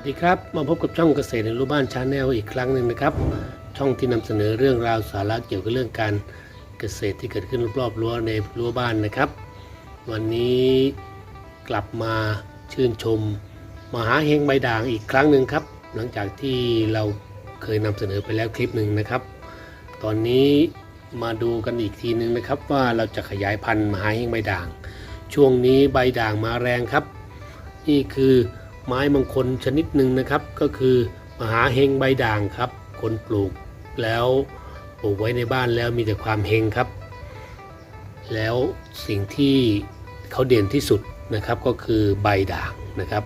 วัสดีครับ มาพบกับช่องเกษตรในรูปบ้านชาแนลอีกครั้งหนึ่งนะครับ ช่องที่นำเสนอเรื่องราวสาระเกี่ยวกับเรื่องการเกษตรที่เกิดขึ้นรอบๆรั้วในรั้วบ้านนะครับ วันนี้กลับมาชื่นชมมหาเฮงใบด่างอีกครั้งหนึ่งครับ หลังจากที่เราเคยนำเสนอไปแล้วคลิปหนึ่งนะครับ ตอนนี้มาดูกันอีกทีหนึ่งนะครับว่าเราจะขยายพันธุ์มหาเฮงใบด่าง ช่วงนี้ใบด่างมาแรงครับ นี่คือ ไม้มงคลชนิดหนึ่งนะครับ ก็คือมหาเฮงใบด่างครับ คนปลูกแล้วปลูกไว้ในบ้านแล้วมีแต่ความเฮงครับ แล้วสิ่งที่เขาเด่นที่สุดนะครับก็คือใบด่างนะครับ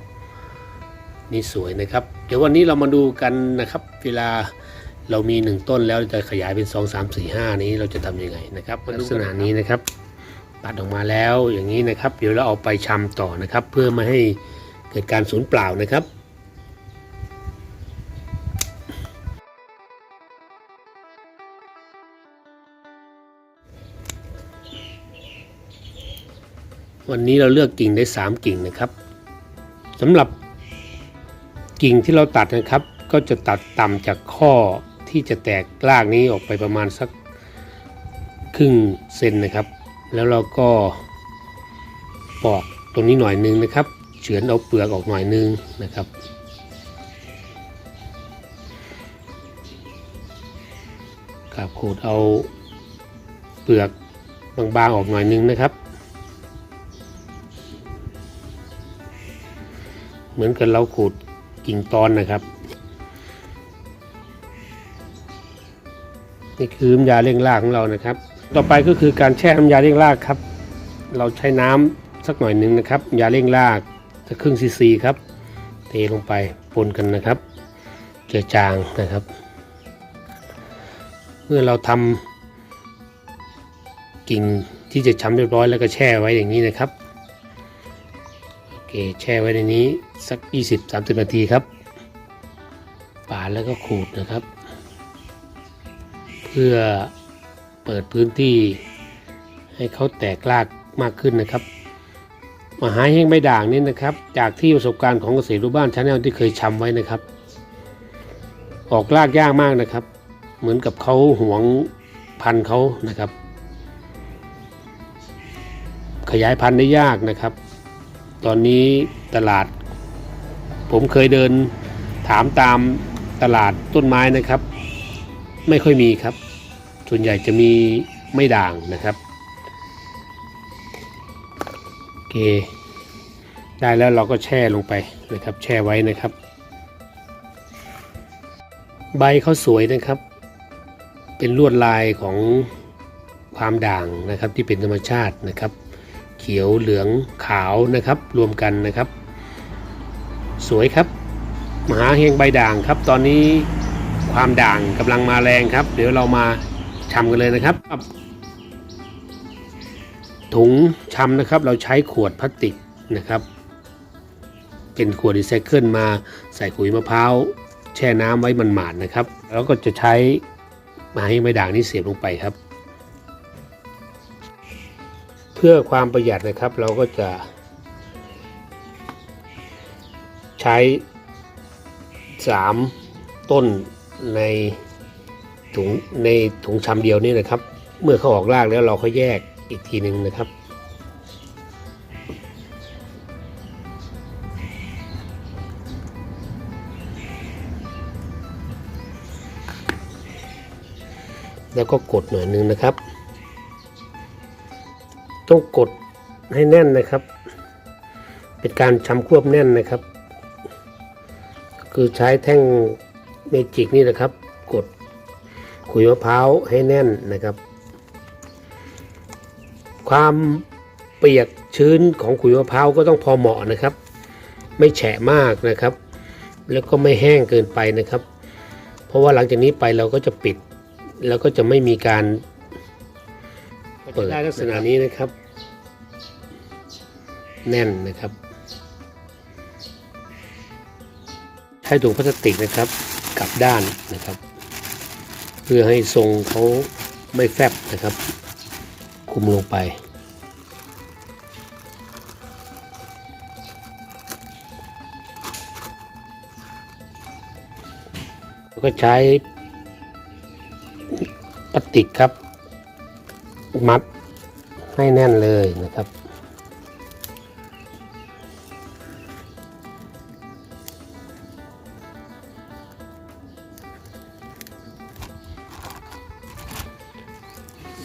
นี่สวยนะครับ เดี๋ยววันนี้เรามาดูกันนะครับ เวลาเรามีหนึ่งต้นแล้วจะขยายเป็น 2 3 4 5 นี้เราจะทำยังไงนะครับลักษณะนี้นะครับตัดออกมาแล้วอย่างนี้นะครับ เดี๋ยวเราเอาไปชำต่อนะครับ เพื่อไม่ให้ เกิดการสูญเปล่านะครับวันนี้เราเลือกกิ่งได้ 3 กิ่งนะครับสำหรับกิ่งที่เราตัดนะครับ ก็จะตัดต่ำจากข้อที่จะแตกรากนี้ออกไปประมาณสักครึ่งเซนนะครับ แล้วเราก็ปอกตรงนี้หน่อยนึงนะครับ เฉือนเอาเปลือกออกหน่อยนึงนะครับกับขูดเอาเปลือกบางๆออกหน่อยนึงนะครับ เหมือนกับเราขูดกิ่งตอนนะครับนี่คือน้ำยาเร่งรากของเรานะครับ ต่อไปก็คือการแช่น้ำยาเร่งรากครับ เราใช้น้ำสักหน่อยหนึ่งนะครับ ยาเร่งราก สักครึ่งซีซีครับ เทลงไปปนกันนะครับเจือจางนะครับ เมื่อเราทำกิ่งที่จะช้ำเรียบร้อยแล้วก็แช่ไว้อย่างนี้นะครับโอเคแช่ไว้ในนี้สัก 20-30 นาทีครับปาดแล้วก็ขูดนะครับ เพื่อเปิดพื้นที่ให้เขาแตกรากมากขึ้นนะครับ มาหาเฮงใบด่างนี่นะครับ จากที่ประสบการณ์ของเกษตรรูบ้านชาแนลที่เคยชำไว้นะครับ ออกรากยากมากนะครับ เหมือนกับเขาหวงพันธุ์เขานะครับ ขยายพันธุ์ได้ยากนะครับ ตอนนี้ตลาด ผมเคยเดินถามตามตลาดต้นไม้นะครับ ไม่ค่อยมีครับ ส่วนใหญ่จะมีไม่ด่างนะครับ เค ได้แล้วเราก็แช่ลงไปนะครับ แช่ไว้นะครับ ใบเขาสวยนะครับ เป็นลวดลายของความด่างนะครับที่เป็นธรรมชาตินะครับ เขียวเหลืองขาวนะครับ รวมกันนะครับ สวยครับมหาเฮงใบด่างครับ ตอนนี้ความด่างกำลังมาแรงครับ เดี๋ยวเรามาชำกันเลยนะครับ ถุงชำนะครับ เราใช้ขวดพลาสติกนะครับ เป็นขวดรีไซเคิลมาใส่ขุยมะพร้าวแช่น้ำไว้มันหมาดนะครับ แล้วก็จะใช้มหาเฮงใบด่างนี้เสียบลงไปครับ เพื่อความประหยัดนะครับเราก็จะ ใช้ 3 ต้นในถุงในถุงชำเดียวนี่นะครับ เมื่อเขาออกรากแล้วเราก็แยก อีกทีหนึ่งนะครับ แล้วก็กดหน่อยนึงนะครับ ต้องกดให้แน่นนะครับ เป็นการชำควบแน่นนะครับ คือใช้แท่งเมจิกนี่นะครับ กดขุยมะพร้าวให้แน่นนะครับ ความเปียกชื้นของขุยมะพร้าวก็ต้องพอเหมาะนะครับ ไม่แฉะมากนะครับ แล้วก็ไม่แห้งเกินไปนะครับ เพราะว่าหลังจากนี้ไปเราก็จะปิด แล้วก็จะไม่มีการเปิดได้ลักษณะนี้นะครับ แน่นนะครับใช้ถุงพลาสติกนะครับกลับด้านนะครับ เพื่อให้ทรงเขาไม่แฟบนะครับ คุมลงไป ก็ใช้พลาสติกครับ มัดให้แน่นเลยนะครับ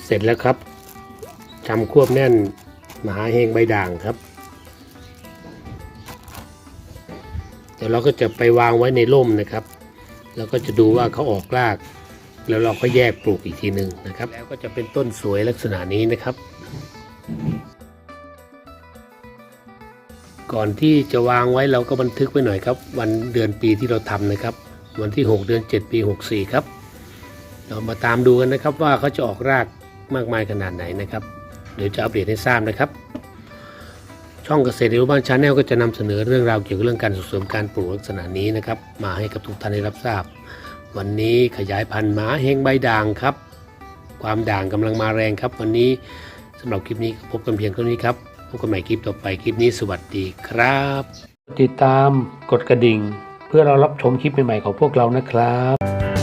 เสร็จแล้วครับ ทำควบแน่นมหาเฮงใบด่างครับ เดี๋ยวเราก็จะไปวางไว้ในร่มนะครับ แล้วก็จะดูว่าเขาออกราก แล้วเราก็แยกปลูกอีกทีหนึ่งนะครับ แล้วก็จะเป็นต้นสวยลักษณะนี้นะครับ ก่อนที่จะวางไว้เราก็บันทึกไว้หน่อยครับ วันเดือนปีที่เราทำนะครับ วันที่ 6 เดือน 7 ปี 64 ครับ เรามาตามดูกันนะครับว่าเขาจะออกรากมากมายขนาดไหนนะครับ เดี๋ยวจะอัปเดตให้ทราบนะครับ ช่องเกษตรในรูปบ้านชาแนลก็จะนำเสนอเรื่องราวเกี่ยวกับเรื่องการส่งเสริมการปลูกลักษณะนี้นะครับ มาให้กับทุกท่านได้รับทราบ วันนี้ขยายพันธุ์หมาเฮงใบด่างครับ ความด่างกำลังมาแรงครับ วันนี้สำหรับคลิปนี้พบกันเพียงเท่านี้ครับพบกันใหม่คลิปต่อไปคลิปนี้สวัสดีครับ ติดตามกดกระดิ่ง เพื่อเรารับชมคลิปใหม่ๆของพวกเรานะครับ